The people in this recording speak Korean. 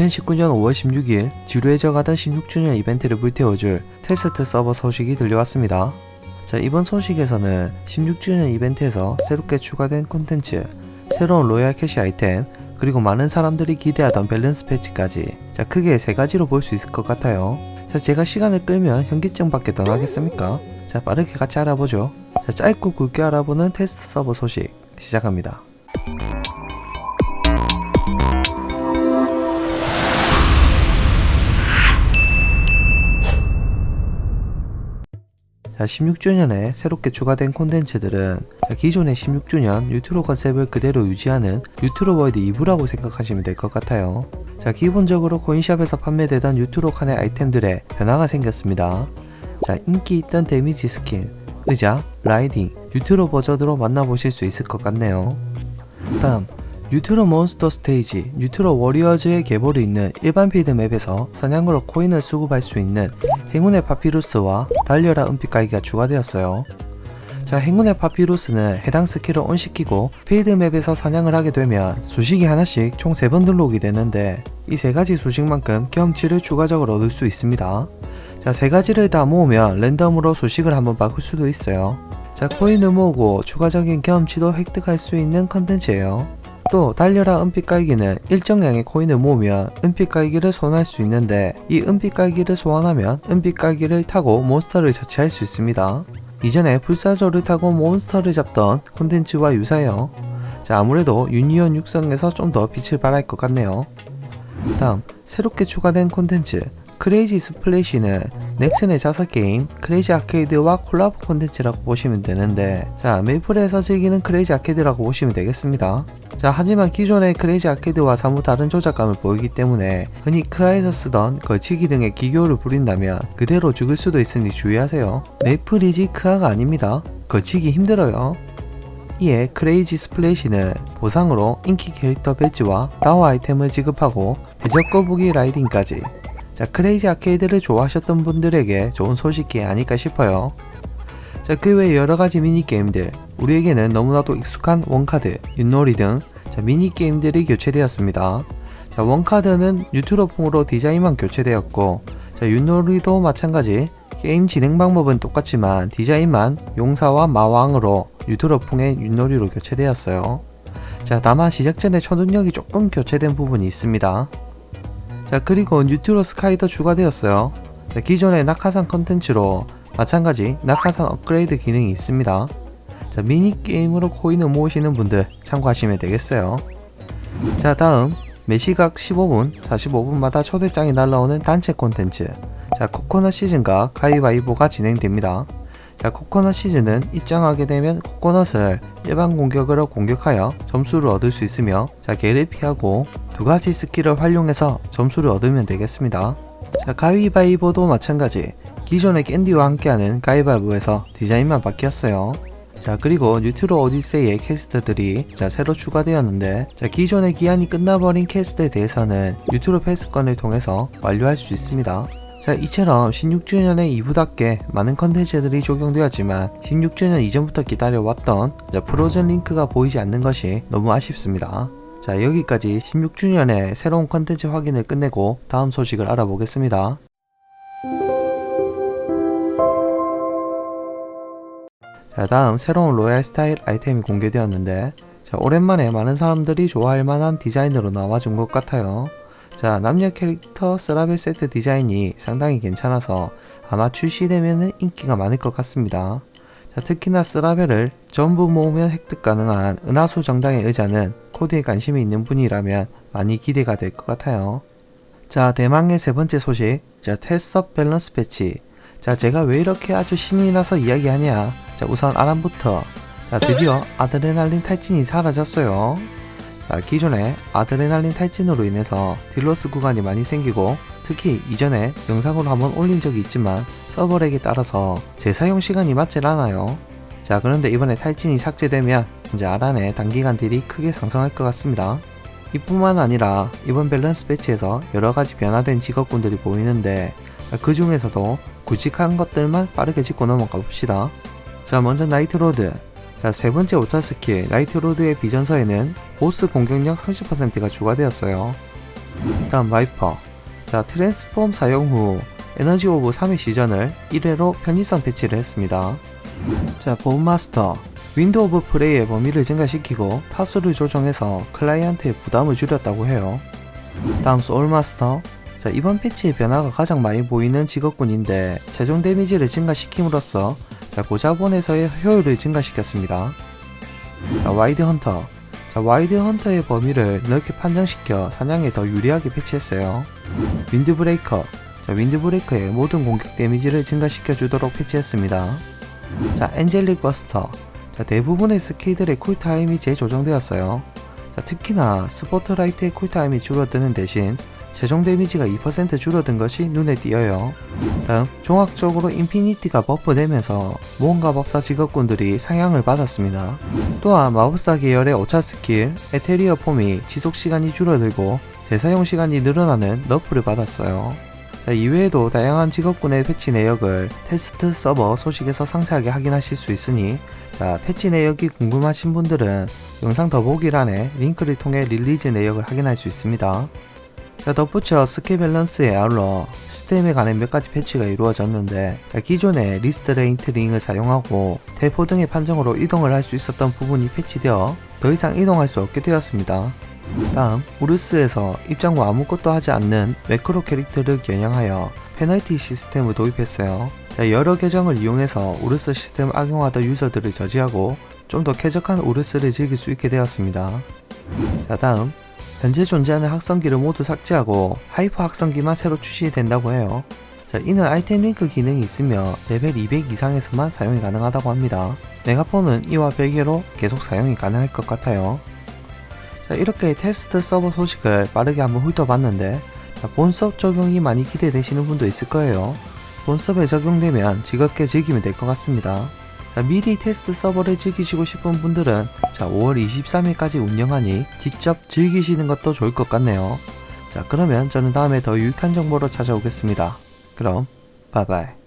2019년 5월 16일 지루해져 가던 16주년 이벤트를 불태워줄 테스트 서버 소식이 들려왔습니다. 자, 이번 소식에서는 16주년 이벤트에서 새롭게 추가된 콘텐츠, 새로운 로얄 캐시 아이템, 그리고 많은 사람들이 기대하던 밸런스 패치까지 자, 크게 세 가지로 볼 수 있을 것 같아요. 자, 제가 시간을 끌면 현기증 밖에 더 나겠습니까? 자, 빠르게 같이 알아보죠. 자, 짧고 굵게 알아보는 테스트 서버 소식 시작합니다. 자, 16주년에 새롭게 추가된 콘텐츠들은 자, 기존의 16주년 뉴트로 컨셉을 그대로 유지하는 뉴트로 월드 2부라고 생각하시면 될 것 같아요. 자, 기본적으로 코인샵에서 판매되던 뉴트로 칸의 아이템들의 변화가 생겼습니다. 자, 인기 있던 데미지 스킨, 의자, 라이딩, 뉴트로 버전으로 만나보실 수 있을 것 같네요. 다음, 뉴트로 몬스터 스테이지, 뉴트로 워리어즈의 계보를 있는 일반 필드 맵에서 사냥으로 코인을 수급할 수 있는 행운의 파피루스와 달려라 은빛 깔기가 추가되었어요. 자, 행운의 파피루스는 해당 스킬을 온시키고 필드 맵에서 사냥을 하게 되면 수식이 하나씩 총 3번 들러오게 되는데 이 세 가지 수식만큼 경험치를 추가적으로 얻을 수 있습니다. 자, 세 가지를 다 모으면 랜덤으로 수식을 한번 바꿀 수도 있어요. 자, 코인을 모으고 추가적인 경험치도 획득할 수 있는 컨텐츠예요. 또 달려라 은빛 깔기는 일정량의 코인을 모으면 은빛 깔기를 소환할 수 있는데 이 은빛 깔기를 소환하면 은빛 깔기를 타고 몬스터를 처치할 수 있습니다. 이전에 불사조를 타고 몬스터를 잡던 콘텐츠와 유사해요. 자 아무래도 유니온 육성에서 좀 더 빛을 발할 것 같네요. 다음 새롭게 추가된 콘텐츠 크레이지 스플래시는 넥슨의 자사 게임 크레이지 아케이드와 콜라보 콘텐츠라고 보시면 되는데 자 메이플에서 즐기는 크레이지 아케이드라고 보시면 되겠습니다. 자 하지만 기존의 크레이지 아케이드와 사뭇 다른 조작감을 보이기 때문에 흔히 크아에서 쓰던 걸치기 등의 기교를 부린다면 그대로 죽을 수도 있으니 주의하세요. 메이플이지 크아가 아닙니다. 걸치기 힘들어요. 이에 크레이지 스플래시는 보상으로 인기 캐릭터 배지와 다워 아이템을 지급하고 해적 거북이 라이딩까지 자 크레이지 아케이드를 좋아하셨던 분들에게 좋은 소식이 아닐까 싶어요. 자 그 외 여러가지 미니게임들 우리에게는 너무나도 익숙한 원카드, 윷놀이 등 자, 미니게임들이 교체되었습니다. 자 원카드는 뉴트로풍으로 디자인만 교체되었고 자 윷놀이도 마찬가지 게임 진행 방법은 똑같지만 디자인만 용사와 마왕으로 뉴트로풍의 윷놀이로 교체되었어요. 자 다만 시작 전에 초능력이 조금 교체된 부분이 있습니다. 자 그리고 뉴트로 스카이도 추가되었어요. 자, 기존의 낙하산 컨텐츠로 마찬가지 낙하산 업그레이드 기능이 있습니다. 자 미니게임으로 코인을 모으시는 분들 참고하시면 되겠어요. 자 다음 매시각 15분, 45분마다 초대장이 날라오는 단체 콘텐츠 자 코코넛 시즌과 가위바위보가 진행됩니다. 자 코코넛 시즌은 입장하게 되면 코코넛을 일반 공격으로 공격하여 점수를 얻을 수 있으며 자 개를 피하고 두 가지 스킬을 활용해서 점수를 얻으면 되겠습니다. 자 가위바위보도 마찬가지 기존의 캔디와 함께하는 가위바위보에서 디자인만 바뀌었어요. 자 그리고 뉴트로 오디세이의 캐스트들이 자 새로 추가되었는데 자 기존의 기한이 끝나버린 캐스트에 대해서는 뉴트로 패스권을 통해서 완료할 수 있습니다. 자 이처럼 16주년의 2부답게 많은 컨텐츠들이 적용되었지만 16주년 이전부터 기다려왔던 자, 프로즌 링크가 보이지 않는 것이 너무 아쉽습니다. 자 여기까지 16주년의 새로운 컨텐츠 확인을 끝내고 다음 소식을 알아보겠습니다. 자 다음 새로운 로얄 스타일 아이템이 공개되었는데 자 오랜만에 많은 사람들이 좋아할 만한 디자인으로 나와준 것 같아요. 자 남녀 캐릭터 스라벨 세트 디자인이 상당히 괜찮아서 아마 출시되면 인기가 많을 것 같습니다. 자 특히나 스라벨을 전부 모으면 획득 가능한 은하수 정당의 의자는 코드에 관심이 있는 분이라면 많이 기대가 될 것 같아요. 자 대망의 세 번째 소식 자 테스업 밸런스 패치 자 제가 왜 이렇게 아주 신이 나서 이야기하냐 자 우선 아람부터. 자 드디어 아드레날린 탈진이 사라졌어요. 자 기존에 아드레날린 탈진으로 인해서 딜로스 구간이 많이 생기고 특히 이전에 영상으로 한번 올린 적이 있지만 서버렉에 따라서 재사용 시간이 맞질 않아요. 자 그런데 이번에 탈진이 삭제되면 이제 아란의 단기간 딜이 크게 상승할 것 같습니다. 이뿐만 아니라 이번 밸런스 배치에서 여러가지 변화된 직업군들이 보이는데 그 중에서도 굵직한 것들만 빠르게 짚고 넘어가 봅시다. 자 먼저 나이트로드 자 세 번째 5차 스킬 나이트로드의 비전서에는 보스 공격력 30%가 추가되었어요. 다음 와이퍼. 자, 트랜스폼 사용 후 에너지 오브 3회 시전을 1회로 편의성 패치를 했습니다. 자, 보온마스터. 윈도우 오브 플레이의 범위를 증가시키고 타수를 조정해서 클라이언트의 부담을 줄였다고 해요. 다음 소울마스터. 자, 이번 패치의 변화가 가장 많이 보이는 직업군인데 최종 데미지를 증가시킴으로써 자, 고자본에서의 효율을 증가시켰습니다. 자, 와이드 헌터. 자, 와이드 헌터의 범위를 넓게 판정시켜 사냥에 더 유리하게 패치했어요. 윈드 브레이커. 자, 윈드 브레이커의 모든 공격 데미지를 증가시켜 주도록 패치했습니다. 자, 엔젤릭 버스터. 자, 대부분의 스킬들의 쿨타임이 재조정되었어요. 자, 특히나 스포트라이트의 쿨타임이 줄어드는 대신 최종 데미지가 2% 줄어든 것이 눈에 띄어요. 다음, 종합적으로 인피니티가 버프되면서 모험가 법사 직업군들이 상향을 받았습니다. 또한 마법사 계열의 5차 스킬, 에테리어 폼이 지속시간이 줄어들고 재사용 시간이 늘어나는 너프를 받았어요. 자, 이외에도 다양한 직업군의 패치 내역을 테스트 서버 소식에서 상세하게 확인하실 수 있으니 자, 패치 내역이 궁금하신 분들은 영상 더보기란에 링크를 통해 릴리즈 내역을 확인할 수 있습니다. 자, 덧붙여 스킬 밸런스에 아울러 시스템에 관한 몇 가지 패치가 이루어졌는데 자, 기존의 리스트 레인트 링을 사용하고 대포 등의 판정으로 이동을 할 수 있었던 부분이 패치되어 더 이상 이동할 수 없게 되었습니다. 다음, 우르스에서 입장 후 아무것도 하지 않는 매크로 캐릭터를 겨냥하여 페널티 시스템을 도입했어요. 자, 여러 계정을 이용해서 우르스 시스템을 악용하던 유저들을 저지하고 좀 더 쾌적한 우르스를 즐길 수 있게 되었습니다. 자, 다음, 현재 존재하는 학성기를 모두 삭제하고 하이퍼 학성기만 새로 출시된다고 해요. 자, 이는 아이템 링크 기능이 있으며 레벨 200 이상에서만 사용이 가능하다고 합니다. 메가폰은 이와 별개로 계속 사용이 가능할 것 같아요. 자, 이렇게 테스트 서버 소식을 빠르게 한번 훑어봤는데 자, 본섭 적용이 많이 기대되시는 분도 있을 거예요. 본섭에 적용되면 즐겁게 즐기면 될 것 같습니다. 자, 미리 테스트 서버를 즐기시고 싶은 분들은 자, 5월 23일까지 운영하니 직접 즐기시는 것도 좋을 것 같네요. 자, 그러면 저는 다음에 더 유익한 정보로 찾아오겠습니다. 그럼, 바이바이.